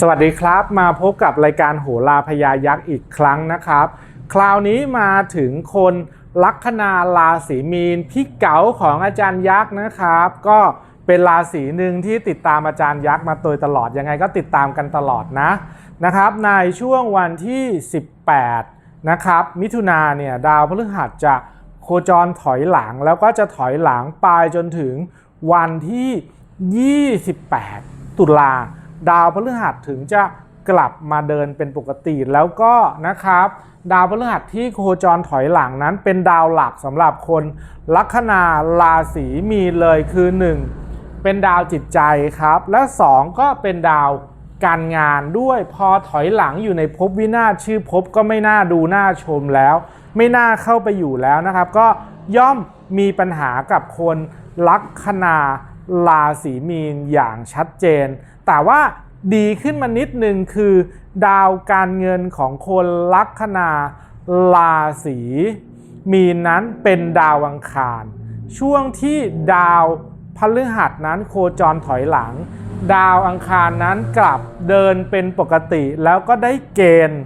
สวัสดีครับมาพบกับรายการโหราพยายักษ์อีกครั้งนะครับ คราวนี้มาถึงคนลัคนาราศีมีนพี่เก๋าของอาจารย์ยักษ์นะครับ ก็เป็นราศีหนึ่งที่ติดตามอาจารย์ยักษ์มาโดยตลอดยังไงก็ติดตามกันตลอดนะนะครับ ในช่วงวันที่ 18 นะครับ มิถุนาเนี่ยดาวพฤหัสจะโคจรถอยหลังแล้วก็จะถอยหลังไปจนถึงวันที่ 28 ตุลา ดาวพฤหัสถึงจะกลับมาเดินเป็นปกติแล้วก็นะครับ ดาวพฤหัสที่โคจรถอยหลังนั้นเป็นดาวหลักสำหรับคน ลัคนาราศีมีเลยคือ 1 เป็นดาวจิตใจครับ และ 2 ก็เป็นดาวการงานด้วยพอถอยหลังอยู่ในภพวินาศชื่อภพก็ไม่น่าดูน่าชมแล้ว ไม่น่าเข้าไปอยู่แล้วนะครับ ก็ย่อมมีปัญหากับคนลัคนาราศีมีนอย่างชัดเจน แต่ว่าดีขึ้นมานิดนึงคือ ดาวการเงินของคนลัคนาราศีมีนนั้นเป็นดาวอังคาร ช่วงที่ดาวพฤหัสนั้นโคจรถอยหลัง ดาวอังคารนั้นกลับเดินเป็นปกติแล้วก็ได้เกณฑ์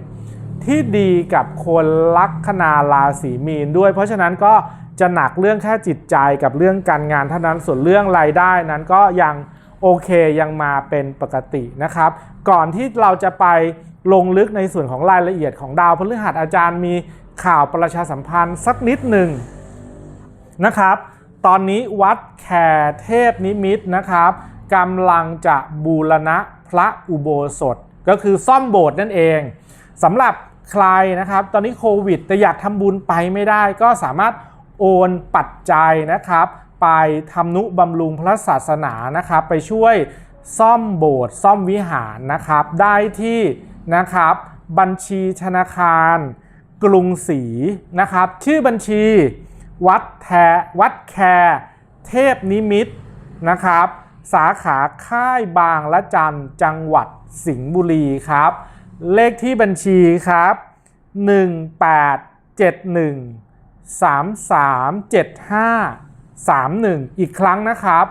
ที่ดีกับคนลัคนาราศีมีนด้วย เพราะฉะนั้นก็จะหนักเรื่องแค่จิตใจกับเรื่องการงานเท่านั้นส่วนเรื่องรายได้นั้นก็ยัง โอเคยังมาเป็นปกตินะครับ ก่อนที่เราจะไปลงลึกในส่วนของรายละเอียดของดาวพฤหัสอาจารย์มีข่าวประชาสัมพันธ์สักนิดหนึ่งนะครับ ตอนนี้วัดแคเทพนิมิตนะครับกำลังจะบูรณะพระอุโบสถ ก็คือซ่อมโบสถ์นั่นเองสำหรับใครนะครับ ตอนนี้โควิดแต่อยากทำบุญไปไม่ได้ก็สามารถโอนปัจจัยนะครับ ไปทำนุบำรุงพระศาสนานะครับไปช่วยซ่อมโบสถ์ซ่อมวิหารนะครับได้ที่นะครับบัญชีธนาคาร กรุงศรีนะครับชื่อบัญชีวัดแทวัดแคร์เทพนิมิตนะครับสาขาค่ายบางละจันจังหวัดสิงห์บุรีครับ เลขที่บัญชีครับ 31 อีกครั้งนะครับ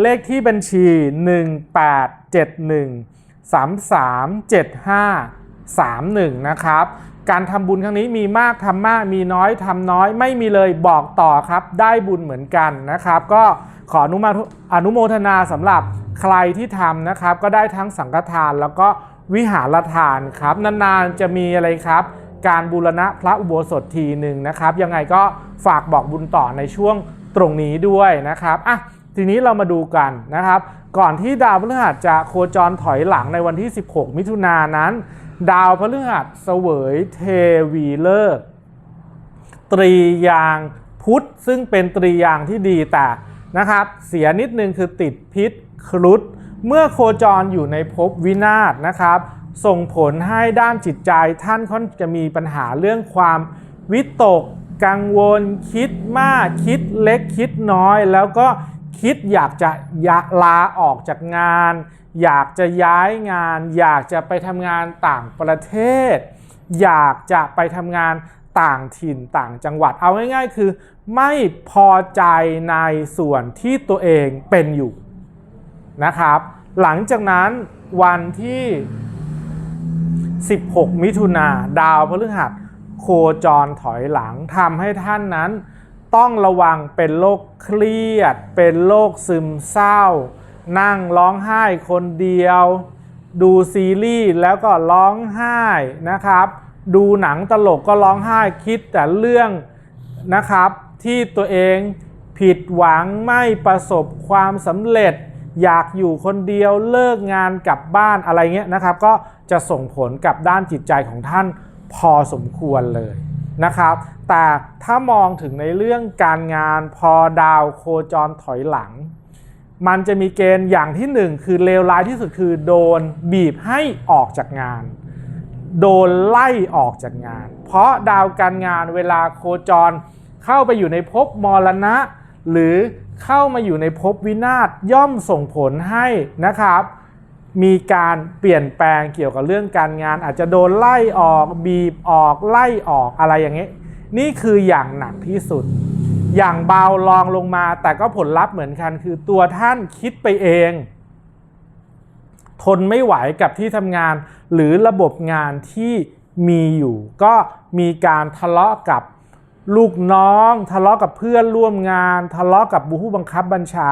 เลขที่บัญชี 1871337531 นะครับ การทำบุญครั้งนี้มีมากทำมากมีน้อยทำน้อยไม่มีเลยบอกต่อครับ ได้บุญเหมือนกันนะครับ ก็ขออนุมาอนุโมทนาสำหรับใครที่ทำนะครับ ก็ได้ทั้งสังฆทานแล้วก็วิหารทานครับ นานๆจะมีอะไรครับ การบูรณะพระอุโบสถทีหนึ่งนะครับ ยังไงก็ฝากบอกบุญต่อในช่วง ตรงนี้ด้วยนะครับอะทีนี้เรามาดูกันนะครับ ก่อนที่ดาวพฤหัสจะโคจรถอยหลังในวันที่ 16 มิถุนายนนั้น ดาวพฤหัสเสวยเทวีเลิกษ์ตรียางพุธซึ่งเป็นตรียางที่ดีแต่นะครับ เสียนิดนึงคือติดพิษครุฑเมื่อโคจรอยู่ในภพวินาศนะครับ ส่งผลให้ด้านจิตใจท่านค่อนจะมีปัญหาเรื่องความวิตก กังวลคิดมากคิดเล็กคิดน้อย แล้วก็คิดอยากจะยะลาออกจากงาน อยากจะย้ายงาน อยากจะไปทำงานต่างประเทศ อยากจะไปทำงานต่างถิ่นต่างจังหวัดเอาง่ายๆ คือ ไม่พอใจในส่วนที่ตัวเองเป็นอยู่นะครับ หลังจากนั้นวันที่ 16 มิถุนาดาวพฤหัส โคจรถอยหลังทำให้ท่านนั้น ต้องระวังเป็นโรคเครียด เป็นโรคซึมเศร้า นั่งร้องไห้คนเดียว ดูซีรีส์แล้วก็ร้องไห้นะครับ ดูหนังตลกก็ร้องไห้คิดแต่เรื่องนะครับที่ตัวเองผิดหวังไม่ประสบความสำเร็จ อยากอยู่คนเดียวเลิกงานกลับบ้านอะไรเงี้ยนะครับ ก็จะส่งผลกับด้านจิตใจของท่าน พอสมควรเลยนะครับ แต่ถ้ามองถึงในเรื่องการงานพอดาวโคจรถอยหลัง มันจะมีเกณฑ์อย่างที่หนึ่งคือเลวร้ายที่สุดคือโดนบีบให้ออกจากงาน โดนไล่ออกจากงาน เพราะดาวการงานเวลาโคจรเข้าไปอยู่ในภพมรณะ หรือเข้ามาอยู่ในภพวินาศย่อมส่งผลให้นะครับ มีการเปลี่ยนแปลงเกี่ยวกับเรื่องการงาน อาจจะโดนไล่ออกบีบออกไล่ออกอะไรอย่างนี้นี่คืออย่างหนักที่สุด อย่างเบาลองลงมา แต่ก็ผลลัพธ์เหมือนกัน คือตัวท่านคิดไปเอง ทนไม่ไหวกับที่ทำงาน หรือระบบงานที่มีอยู่ ก็มีการทะเลาะกับลูกน้อง ทะเลาะกับเพื่อนร่วมงาน ทะเลาะกับผู้บังคับบัญชา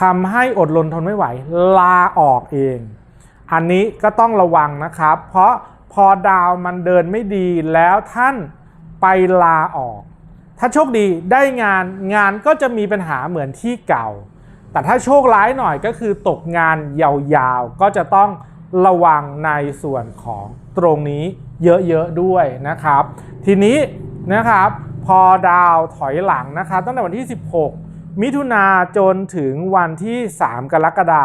ทำให้อดรนทนไม่ไหว ลาออกเอง อันนี้ก็ต้องระวังนะครับ เพราะพอดาวมันเดินไม่ดีแล้วท่านไปลาออก ถ้าโชคดีได้งานงานก็จะมีปัญหาเหมือนที่เก่า แต่ถ้าโชคร้ายหน่อยก็คือตกงานยาวๆ ก็จะต้องระวังในส่วนของตรงนี้เยอะๆด้วยนะครับ ทีนี้นะครับพอดาวถอยหลังนะครับตั้งแต่วันที่ 16 มิถุนาจนถึงวันที่ 3 กรกฎา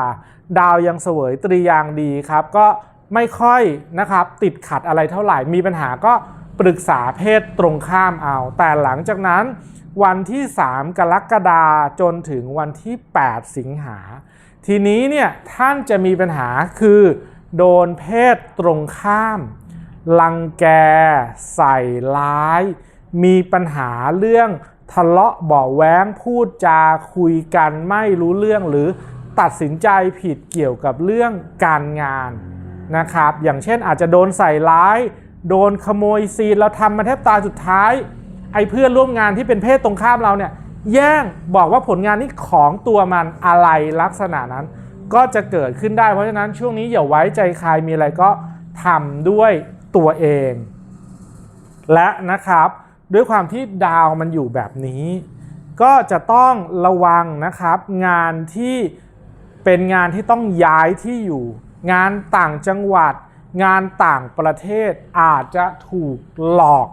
ดาวยังเสวยตรียางดีครับ ก็ไม่ค่อยนะครับติดขัดอะไรเท่าไหร่ มีปัญหาก็ปรึกษาเพศตรงข้ามเอา แต่หลังจากนั้นวันที่ 3 กรกฎาจนถึงวันที่ 8 สิงหา ทีนี้เนี่ยท่านจะมีปัญหาคือโดนเพศตรงข้าม ลังแก ใส่ร้าย มีปัญหาเรื่อง ทะเลาะเบาแว้งพูดจาคุยกันไม่รู้เรื่องหรือตัดสินใจผิดเกี่ยวกับเรื่องการงานนะครับ อย่างเช่นอาจจะโดนใส่ร้าย โดนขโมยซีนเราทำมาแทบตายสุดท้าย ไอ้เพื่อนร่วมงานที่เป็นเพศตรงข้ามเราเนี่ยแย่งบอกว่าผลงานนี้ของตัวมันอะไรลักษณะนั้น ก็จะเกิดขึ้นได้เพราะฉะนั้นช่วงนี้อย่าไว้ใจใครมีอะไรก็ทำด้วยตัวเอง และนะครับ ด้วยความที่ดาวมันอยู่แบบนี้ ก็จะต้องระวังนะครับ งานที่เป็นงานที่ต้องย้ายที่อยู่ งานต่างจังหวัด งานต่างประเทศอาจจะถูกหลอก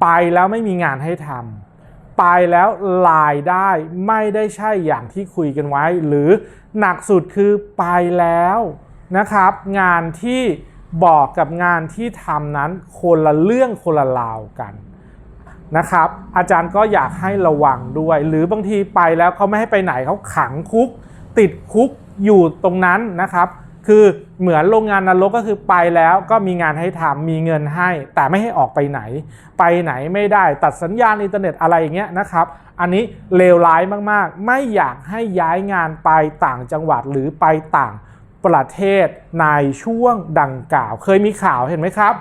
ไปแล้วไม่มีงานให้ทำไปแล้วรายได้ไม่ได้ใช่อย่างที่คุยกันไว้ หรือหนักสุดคือไปแล้วนะครับ งานที่บอกกับงานที่ทำนั้นคนละเรื่องคนละราวกัน นะครับ อาจารย์ก็อยากให้ระวังด้วย หรือบางทีไปแล้วเขาไม่ให้ไปไหนเขาขังคุก ติดคุกอยู่ตรงนั้นนะครับ คือเหมือนโรงงานนรกก็คือไปแล้วก็มีงานให้ทำมีเงินให้ แต่ไม่ให้ออกไปไหน ไปไหนไม่ได้ตัดสัญญาณอินเทอร์เน็ตอะไรอย่างเงี้ยนะครับ อันนี้เลวร้ายมากๆ ไม่อยากให้ย้ายงานไปต่างจังหวัดหรือไปต่างประเทศในช่วงดังกล่าว เคยมีข่าวเห็นไหมครับ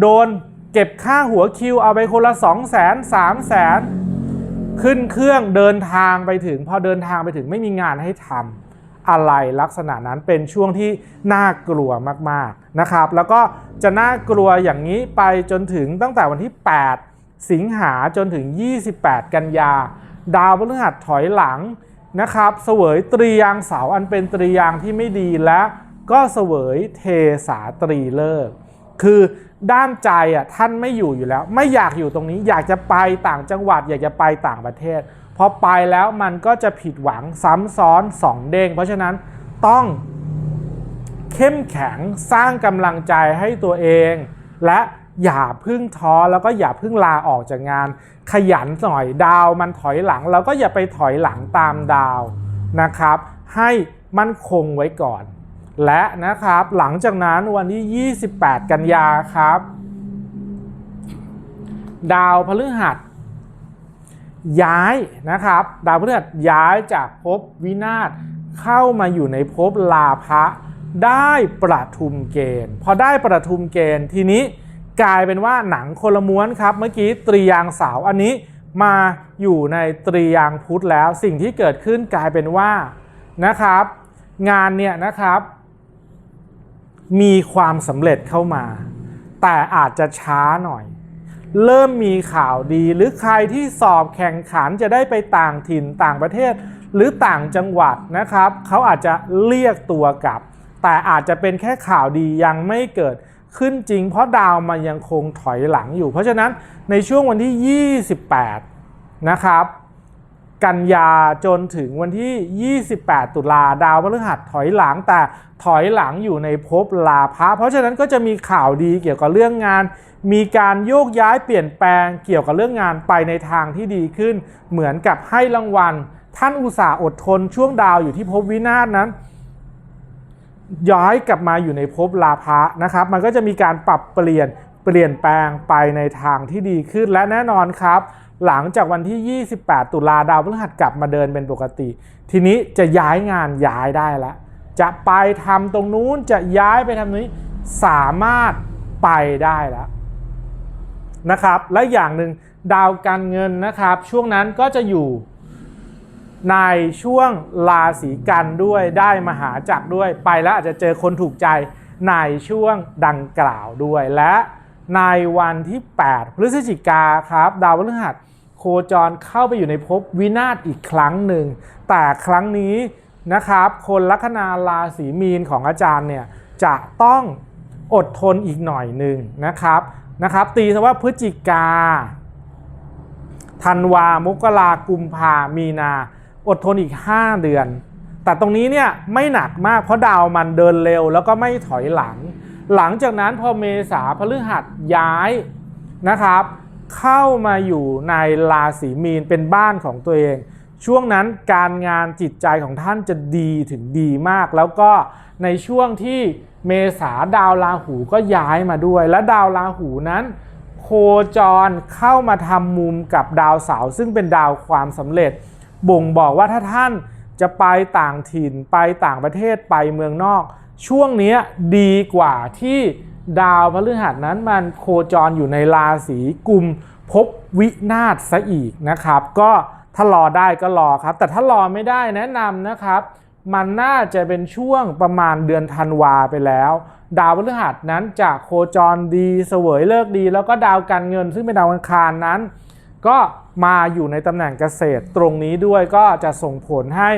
โดน เก็บค่าหัวคิวเอาไปคนละ2 0 0 0 0 0 3 0 0 0 0ขึ้นเครื่องเดินทางไปถึง พอเดินทางไปถึงไม่มีงานให้ทำอะไรลักษณะนั้นเป็นช่วงที่น่ากลัวมากๆนะครับ แล้วก็จะน่ากลัวอย่างนี้ไปจนถึงตั้งแต่วันที่ 8 สิงหาจนถึง 28 กันยา ดาวพฤหัสถอยหลังนะครับ เสวยตรียางเสาอันเป็นตรียางที่ไม่ดีและก็เสวยเทสาตรีเลิก คือด้านใจอะท่านไม่อยู่อยู่แล้ว ไม่อยากอยู่ตรงนี้ อยากจะไปต่างจังหวัด อยากจะไปต่างประเทศ พอไปแล้วมันก็จะผิดหวังซ้ำซ้อนสองเด้งเพราะฉะนั้นต้องเข้มแข็งสร้างกำลังใจให้ตัวเอง และอย่าพึ่งท้อแล้วก็อย่าพึ่งลาออกจากงาน ขยันหน่อยดาวมันถอยหลังเราก็อย่าไปถอยหลังตามดาวนะครับ ให้มั่นคงไว้ก่อน และนะครับหลังจากนั้นวันที่ 28 กันยาครับ ดาวพฤหัส ย้ายนะครับ ดาวพฤหัสย้ายจากภพวินาศเข้ามาอยู่ในภพลาภะได้ประทุมเกณฑ์ พอได้ประทุมเกณฑ์ทีนี้กลายเป็นว่าหนังคนละม้วนครับ เมื่อกี้ตรียางสาวอันนี้มาอยู่ในตรียางพุธแล้วสิ่งที่เกิดขึ้นกลายเป็นว่านะครับ งานเนี่ยนะครับ มีความสำเร็จเข้ามา แต่อาจจะช้าหน่อย เริ่มมีข่าวดีหรือใครที่สอบแข่งขันจะได้ไปต่างถิ่นต่างประเทศ หรือต่างจังหวัดนะครับ เขาอาจจะเรียกตัวกลับ แต่อาจจะเป็นแค่ข่าวดียังไม่เกิดขึ้นจริง เพราะดาวมันยังคงถอยหลังอยู่ เพราะฉะนั้นในช่วงวันที่ 28 นะครับ กันยาจนถึงวันที่ 28 ตุลาดาวพฤหัสถอยหลังแต่ถอยหลังอยู่ในภพลาภะเพราะฉะนั้นก็จะมีข่าวดีเกี่ยวกับเรื่องงาน มีการโยกย้ายเปลี่ยนแปลงเกี่ยวกับเรื่องงานไปในทางที่ดีขึ้น เหมือนกับให้รางวัล ท่านอุตสาห์อดทนช่วงดาวอยู่ที่ภพวินาศนั้น ย้ายกลับมาอยู่ในภพลาภะนะครับ มันก็จะมีการปรับเปลี่ยนเปลี่ยนแปลงไปในทางที่ดีขึ้นและแน่นอนครับ หลังจากวันที่ 28 ตุลาดาวพฤหัสกลับมาเดินเป็นปกติ ทีนี้จะย้ายงานย้ายได้แล้ว จะไปทำตรงนู้นจะย้ายไปทำนี้สามารถไปได้แล้วนะครับ และอย่างหนึ่งดาวการเงินนะครับ ช่วงนั้นก็จะอยู่ในช่วงราศีกันด้วยได้มหาจักรด้วยไปแล้วอาจจะเจอคนถูกใจในช่วงดังกล่าวด้วยและ ในวันที่ 8 พฤศจิกาครับ ดาวพฤหัสโคจรเข้าไปอยู่ในภพวินาศอีกครั้งหนึ่ง แต่ครั้งนี้นะครับ คนลัคนาราศีมีนของอาจารย์เนี่ยจะต้องอดทนอีกหน่อยหนึ่งนะครับนะครับตีซะว่าพฤศจิกาธันวามกรากุมภามีนา อดทนอีก 5 เดือน แต่ตรงนี้เนี่ยไม่หนักมากเพราะดาวมันเดินเร็วแล้วก็ไม่ถอยหลัง หลังจากนั้นพอเมษาพฤหัสย้ายนะครับ เข้ามาอยู่ในราศีมีนเป็นบ้านของตัวเอง ช่วงนั้นการงานจิตใจของท่านจะดีถึงดีมาก แล้วก็ในช่วงที่เมษาดาวราหูก็ย้ายมาด้วย และดาวราหูนั้นโคจรเข้ามาทำมุมกับดาวเสาร์ซึ่งเป็นดาวความสำเร็จ บ่งบอกว่าถ้าท่านจะไปต่างถิ่นไปต่างประเทศไปเมืองนอก ช่วงนี้ดีกว่าที่ดาวพฤหัสนั้นมันโคจรอยู่ในราศีกุมภพวินาศซะอีกนะครับ ก็ถ้ารอได้ก็รอครับ แต่ถ้ารอไม่ได้แนะนำนะครับ มันน่าจะเป็นช่วงประมาณเดือนธันวาไปแล้ว ดาวพฤหัสนั้นจะโคจรดีเสวยเลิกดี แล้วก็ดาวการเงินซึ่งเป็นดาวอังคารนั้น ก็มาอยู่ในตำแหน่งเกษตรตรงนี้ด้วยก็จะส่งผลให้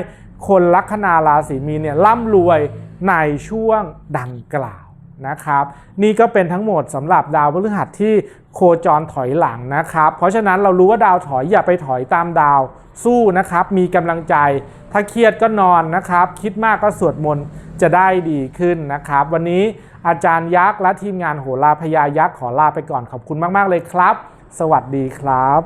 คนลัคนาราศีมีนเนี่ยร่ำรวย ในช่วงดังกล่าวนะครับ นี่ก็เป็นทั้งหมดสำหรับดาวพฤหัสที่โคจรถอยหลังนะครับ เพราะฉะนั้นเรารู้ว่าดาวถอยอย่าไปถอยตามดาวสู้นะครับ มีกำลังใจ ถ้าเครียดก็นอนนะครับ คิดมากก็สวดมนต์จะได้ดีขึ้นนะครับ วันนี้อาจารย์ยักษ์และทีมงานโหราพยายักษ์ขอลาไปก่อนขอบคุณมาก ๆ เลยครับ สวัสดีครับ